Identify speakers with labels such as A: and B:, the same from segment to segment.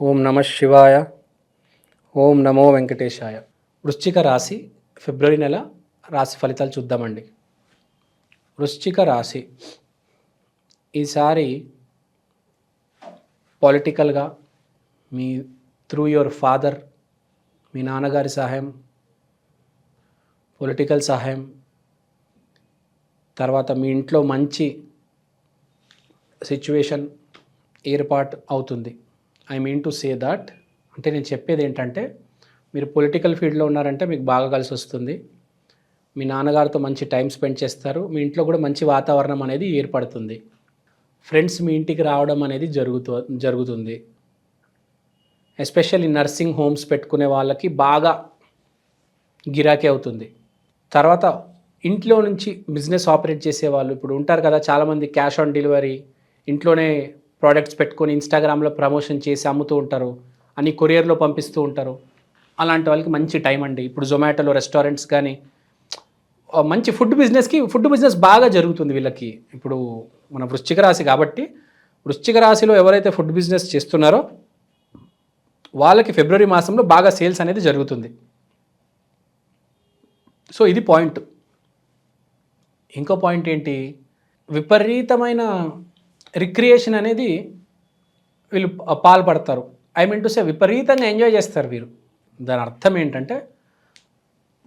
A: ఓం నమ శివాయ. ఓం నమో వెంకటేశాయ. వృశ్చిక రాశి ఫిబ్రవరి నెల రాశి ఫలితాలు చూద్దామండి. వృశ్చిక రాశి. ఈసారి పొలిటికల్గా మీ త్రూ యువర్ ఫాదర్ మీ నాన్నగారి సహాయం పొలిటికల్ సహాయం తర్వాత మీ ఇంట్లో మంచి సిచ్యువేషన్ ఏర్పాటు అవుతుంది. I mean to say that. అంటే నేను చెప్పేది ఏంటంటే మీరు పొలిటికల్ ఫీల్డ్లో ఉన్నారంటే మీకు బాగా కలిసి వస్తుంది. మీ నాన్నగారితో మంచి టైం స్పెండ్ చేస్తారు. మీ ఇంట్లో కూడా మంచి వాతావరణం అనేది ఏర్పడుతుంది. ఫ్రెండ్స్ మీ ఇంటికి రావడం అనేది జరుగుతూ జరుగుతుంది. ఎస్పెషల్లీ నర్సింగ్ హోమ్స్ పెట్టుకునే వాళ్ళకి బాగా గిరాకీ అవుతుంది. తర్వాత ఇంట్లో నుంచి బిజినెస్ ఆపరేట్ చేసే వాళ్ళు ఇప్పుడు ఉంటారు కదా చాలామంది క్యాష్ ఆన్ డెలివరీ ఇంట్లోనే ప్రోడక్ట్స్ పెట్టుకొని ఇన్స్టాగ్రామ్లో ప్రమోషన్ చేసి అమ్ముతూ ఉంటారు. అని కొరియర్లో పంపిస్తూ ఉంటారు. అలాంటి వాళ్ళకి మంచి టైం అండి. ఇప్పుడు జొమాటోలో రెస్టారెంట్స్ కానీ మంచి ఫుడ్ బిజినెస్కి ఫుడ్ బిజినెస్ బాగా జరుగుతుంది వీళ్ళకి. ఇప్పుడు మన వృశ్చిక రాశి కాబట్టి వృశ్చిక రాశిలో ఎవరైతే ఫుడ్ బిజినెస్ చేస్తున్నారో వాళ్ళకి ఫిబ్రవరి మాసంలో బాగా సేల్స్ అనేది జరుగుతుంది. సో ఇది పాయింట్ ఇంకో పాయింట్ ఏంటి? విపరీతమైన రిక్రియేషన్ అనేది వీళ్ళు పాల్పడతారు. ఐ మీన్ టు సే విపరీతంగా ఎంజాయ్ చేస్తారు వీరు. దాని అర్థం ఏంటంటే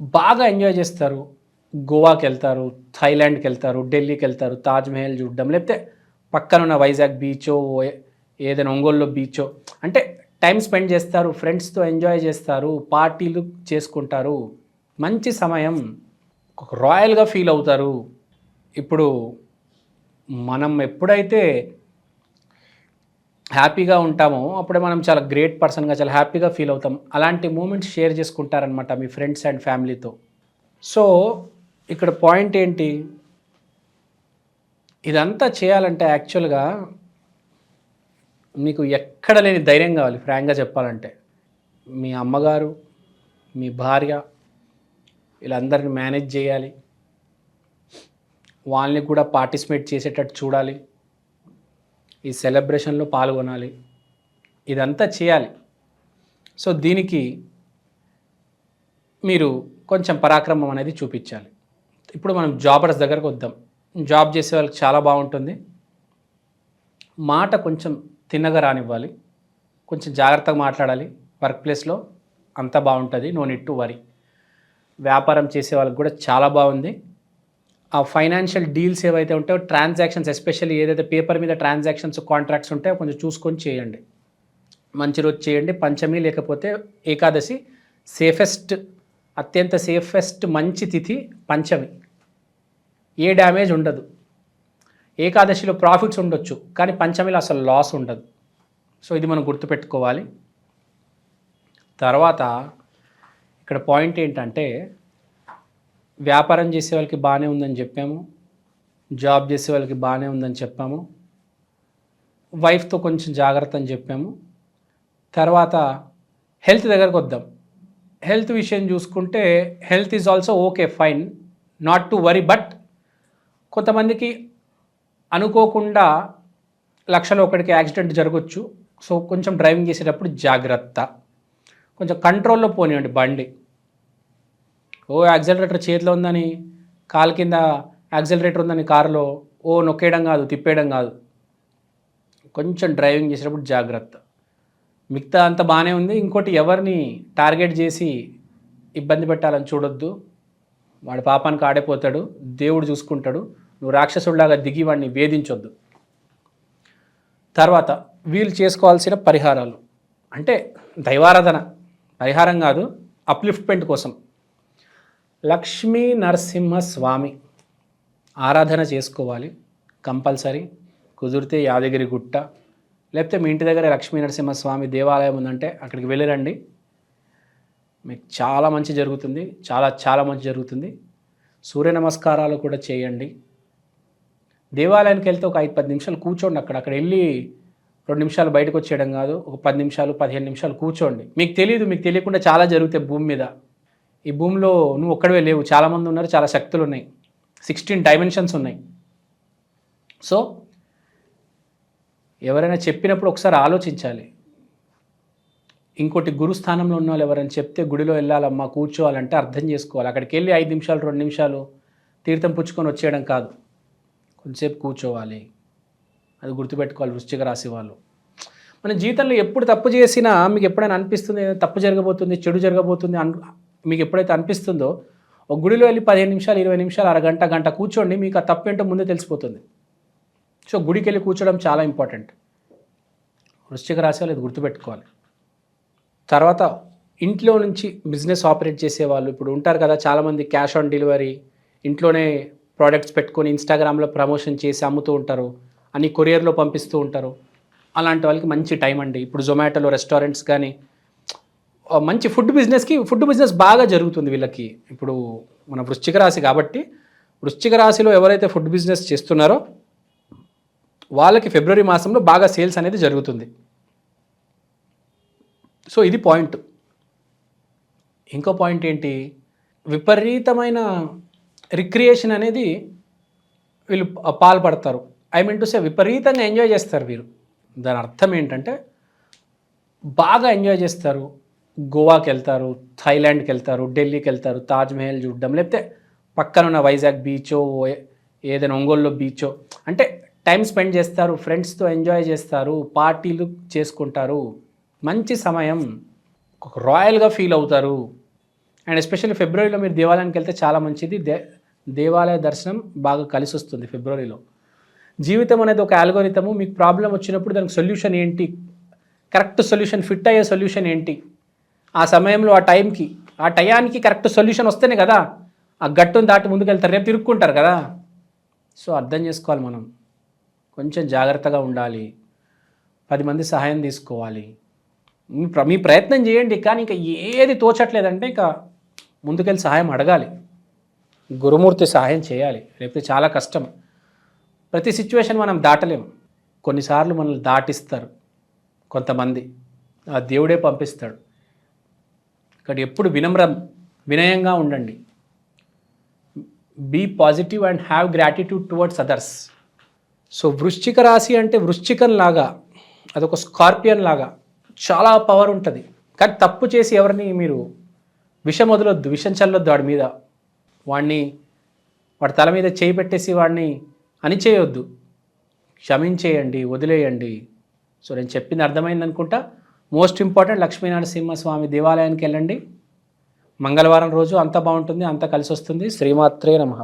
A: బాగా ఎంజాయ్ చేస్తారు. గోవాకి వెళ్తారు థైలాండ్కి వెళ్తారు ఢిల్లీకి వెళ్తారు తాజ్మహల్ చూడడం లేకపోతే పక్కనున్న వైజాగ్ బీచో ఏదైనా ఒంగోల్లో బీచో. అంటే టైం స్పెండ్ చేస్తారు ఫ్రెండ్స్తో ఎంజాయ్ చేస్తారు పార్టీలు చేసుకుంటారు. మంచి సమయం. రాయల్గా ఫీల్ అవుతారు. ఇప్పుడు మనం ఎప్పుడైతే హ్యాపీగా ఉంటామో అప్పుడే మనం చాలా గ్రేట్ పర్సన్గా చాలా హ్యాపీగా ఫీల్ అవుతాం. అలాంటి మూమెంట్స్ షేర్ చేసుకుంటారనమాట మీ ఫ్రెండ్స్ అండ్ ఫ్యామిలీతో. సో ఇక్కడ పాయింట్ ఏంటి? ఇదంతా చేయాలంటే యాక్చువల్గా మీకు ఎక్కడ లేని ధైర్యం కావాలి ఫ్రాంక్గా చెప్పాలంటే. మీ అమ్మగారు మీ భార్య వీళ్ళందరిని మేనేజ్ చేయాలి. వాళ్ళని కూడా పార్టిసిపేట్ చేసేటట్టు చూడాలి. ఈ సెలబ్రేషన్లో పాల్గొనాలి. ఇదంతా చేయాలి. సో దీనికి మీరు కొంచెం పరాక్రమం అనేది చూపించాలి. ఇప్పుడు మనం జాబర్స్ దగ్గరకు వద్దాం. జాబ్ చేసే వాళ్ళకి చాలా బాగుంటుంది. మాట కొంచెం తిన్నగా రానివ్వాలి. కొంచెం జాగ్రత్తగా మాట్లాడాలి. వర్క్ ప్లేస్లో అంతా బాగుంటుంది. నో నిట్టు వరి. వ్యాపారం చేసే వాళ్ళకి కూడా చాలా బాగుంది. ఆ ఫైనాన్షియల్ డీల్స్ ఏవైతే ఉంటాయో ట్రాన్సాక్షన్స్ ఎస్పెషల్లీ ఏదైతే పేపర్ మీద ట్రాన్సాక్షన్స్ కాంట్రాక్ట్స్ ఉంటాయో కొంచెం చూసుకొని చేయండి. మంచి రోజు చేయండి. పంచమి లేకపోతే ఏకాదశి సేఫెస్ట్ అత్యంత సేఫెస్ట్ మంచి తిథి పంచమి. ఏ డ్యామేజ్ ఉండదు. ఏకాదశిలో ప్రాఫిట్స్ ఉండొచ్చు కానీ పంచమిలో అసలు లాస్ ఉండదు. సో ఇది మనం గుర్తుపెట్టుకోవాలి. తర్వాత ఇక్కడ పాయింట్ ఏంటంటే వ్యాపారం చేసే వాళ్ళకి బాగానే ఉందని చెప్పాము. జాబ్ చేసే వాళ్ళకి బాగానే ఉందని చెప్పాము. వైఫ్తో కొంచెం జాగ్రత్త అని చెప్పాము. తర్వాత హెల్త్ దగ్గరకు వద్దాం. హెల్త్ విషయం చూసుకుంటే health is also okay fine not to worry but కొంతమందికి అనుకోకుండా లక్షలో ఒకటికి యాక్సిడెంట్ జరగచ్చు. సో కొంచెం డ్రైవింగ్ చేసేటప్పుడు జాగ్రత్త. కొంచెం కంట్రోల్లో పోనివ్వండి బండి. ఓ యాక్సిలరేటర్ చేతిలో ఉందని కాలు కింద యాక్సిలరేటర్ ఉందని కారులో ఓ నొక్కేయడం కాదు తిప్పేయడం కాదు. కొంచెం డ్రైవింగ్ చేసేటప్పుడు జాగ్రత్త. మిగతా అంతా బాగానే ఉంది. ఇంకోటి ఎవరిని టార్గెట్ చేసి ఇబ్బంది పెట్టాలని చూడొద్దు. వాడి పాపానికి ఆడిపోతాడు దేవుడు చూసుకుంటాడు. నువ్వు రాక్షసుడిలాగా దిగి వాడిని వేధించొద్దు. తర్వాత వీళ్ళు చేసుకోవాల్సిన పరిహారాలు. అంటే దైవారాధన. పరిహారం కాదు అప్లిఫ్ట్మెంట్ కోసం. లక్ష్మీ నరసింహ స్వామి ఆరాధన చేసుకోవాలి. కంపల్సరీ. కుదిరితే యాదగిరి గుట్ట. లేకపోతే మీ ఇంటి దగ్గర లక్ష్మీ నరసింహ స్వామి దేవాలయం ఉందంటే అక్కడికి వెళ్ళిరండి. మీకు చాలా మంచి జరుగుతుంది. చాలా చాలా మంచి జరుగుతుంది. సూర్య నమస్కారాలు కూడా చేయండి. దేవాలయానికి వెళ్తే ఒక ఐదు పది నిమిషాలు కూర్చోండి అక్కడ. అక్కడ వెళ్ళి రెండు నిమిషాలు బయటకు వచ్చేయడం కాదు. ఒక పది నిమిషాలు పదిహేను నిమిషాలు కూర్చోండి. మీకు తెలియదు మీకు తెలియకుండా చాలా జరుగుతాయి భూమి మీద. ఈ భూమిలో నువ్వు ఒక్కడవే లేవు. చాలామంది ఉన్నారు చాలా శక్తులు ఉన్నాయి సిక్స్టీన్ డైమెన్షన్స్ ఉన్నాయి. సో ఎవరైనా చెప్పినప్పుడు ఒకసారి ఆలోచించాలి. ఇంకోటి గురు స్థానంలో ఉన్న వాళ్ళు ఎవరైనా చెప్తే గుడిలో వెళ్ళాలమ్మా కూర్చోవాలంటే అర్థం చేసుకోవాలి. అక్కడికి వెళ్ళి ఐదు నిమిషాలు రెండు నిమిషాలు తీర్థం పుచ్చుకొని వచ్చేయడం కాదు. కొంతసేపు కూర్చోవాలి. అది గుర్తుపెట్టుకోవాలి వృష్టిక రాశి వాళ్ళు. మన జీవితంలో ఎప్పుడు తప్పు చేసినా మీకు ఎప్పుడైనా అనిపిస్తుంది తప్పు జరగబోతుంది చెడు జరగబోతుంది అను మీకు ఎప్పుడైతే అనిపిస్తుందో ఒక గుడిలో వెళ్ళి పదిహేను నిమిషాలు ఇరవై నిమిషాలు అరగంట గంట కూర్చోండి మీకు ఆ తప్పు ఏంటో ముందే తెలిసిపోతుంది. సో గుడికి వెళ్ళి కూర్చోవడం చాలా ఇంపార్టెంట్. వృశ్చిక రాశి వాళ్ళు ఇది గుర్తుపెట్టుకోవాలి. తర్వాత ఇంట్లో నుంచి బిజినెస్ ఆపరేట్ చేసే వాళ్ళు ఇప్పుడు ఉంటారు కదా చాలామంది క్యాష్ ఆన్ డెలివరీ ఇంట్లోనే ప్రోడక్ట్స్ పెట్టుకొని ఇన్స్టాగ్రామ్లో ప్రమోషన్ చేసి అమ్ముతూ ఉంటారు అని కొరియర్లో పంపిస్తూ ఉంటారు. అలాంటి వాళ్ళకి మంచి టైం అండి. ఇప్పుడు జొమాటోలో రెస్టారెంట్స్ కానీ మంచి ఫుడ్ బిజినెస్కి ఫుడ్ బిజినెస్ బాగా జరుగుతుంది వీళ్ళకి. ఇప్పుడు మన వృశ్చిక రాశి కాబట్టి వృశ్చిక రాశిలో ఎవరైతే ఫుడ్ బిజినెస్ చేస్తున్నారో వాళ్ళకి ఫిబ్రవరి మాసంలో బాగా సేల్స్ అనేది జరుగుతుంది. సో ఇది పాయింట్ ఇంకో పాయింట్ ఏంటి? విపరీతమైన రిక్రియేషన్ అనేది వీళ్ళు పాల్పడతారు. ఐ మీన్ టు సే విపరీతంగా ఎంజాయ్ చేస్తారు వీరు. దాని అర్థం ఏంటంటే బాగా ఎంజాయ్ చేస్తారు. గోవాకి వెళ్తారు థైలాండ్కి వెళ్తారు ఢిల్లీకి వెళ్తారు తాజ్మహల్ చూడడం లేకపోతే పక్కనున్న వైజాగ్ బీచో ఏదైనా ఒంగోలులో బీచో. అంటే టైం స్పెండ్ చేస్తారు ఫ్రెండ్స్తో ఎంజాయ్ చేస్తారు పార్టీలు చేసుకుంటారు. మంచి సమయం ఒక రాయల్గా ఫీల్ అవుతారు. అండ్ ఎస్పెషల్లీ ఫిబ్రవరిలో మీరు దేవాలయానికి వెళ్తే చాలా మంచిది. దే దేవాలయ దర్శనం బాగా కలిసి వస్తుంది ఫిబ్రవరిలో. జీవితం అనేది ఒక ఆల్గోరిథము మీకు ప్రాబ్లం వచ్చినప్పుడు దానికి సొల్యూషన్ ఏంటి? కరెక్ట్ సొల్యూషన్ ఫిట్ అయ్యే సొల్యూషన్ ఏంటి? ఆ సమయంలో ఆ టైంకి ఆ టయానికి కరెక్ట్ సొల్యూషన్ వస్తేనే కదా ఆ గట్టును దాటి ముందుకెళ్తారు. రేపు తిరుక్కుంటారు కదా. సో అర్థం చేసుకోవాలి మనం. కొంచెం జాగ్రత్తగా ఉండాలి. పది మంది సహాయం తీసుకోవాలి. మీ ప్రయత్నం చేయండి కానీ ఇంకా ఏది తోచట్లేదంటే ఇంకా ముందుకెళ్ళి సహాయం అడగాలి. గురుమూర్తి సహాయం చేయాలి. లేకపోతే చాలా కష్టం. ప్రతి సిచ్యువేషన్ మనం దాటలేం. కొన్నిసార్లు మనల్ని దాటిస్తారు కొంతమంది. ఆ దేవుడే పంపిస్తాడు. కాబట్టి ఎప్పుడు వినమ్రం వినయంగా ఉండండి. Be positive and have gratitude towards others so వృశ్చిక రాశి అంటే వృశ్చికం లాగా అదొక స్కార్పియన్ లాగా చాలా పవర్ ఉంటుంది. కానీ తప్పు చేసి ఎవరిని మీరు విషం వదలొద్దు విషం చల్లొద్దు వాడి మీద. వాడిని వాడి తల మీద చేయి పెట్టేసి వాడిని అనిచేయొద్దు క్షమించేయండి వదిలేయండి. సో నేను చెప్పింది అర్థమైంది అనుకుంటా మోస్ట్ ఇంపార్టెంట్ లక్ష్మీనరసింహస్వామి దేవాలయానికి వెళ్ళండి. మంగళవారం రోజు అంతా బాగుంటుంది అంతా కలిసి వస్తుంది శ్రీమాత్రే నమః.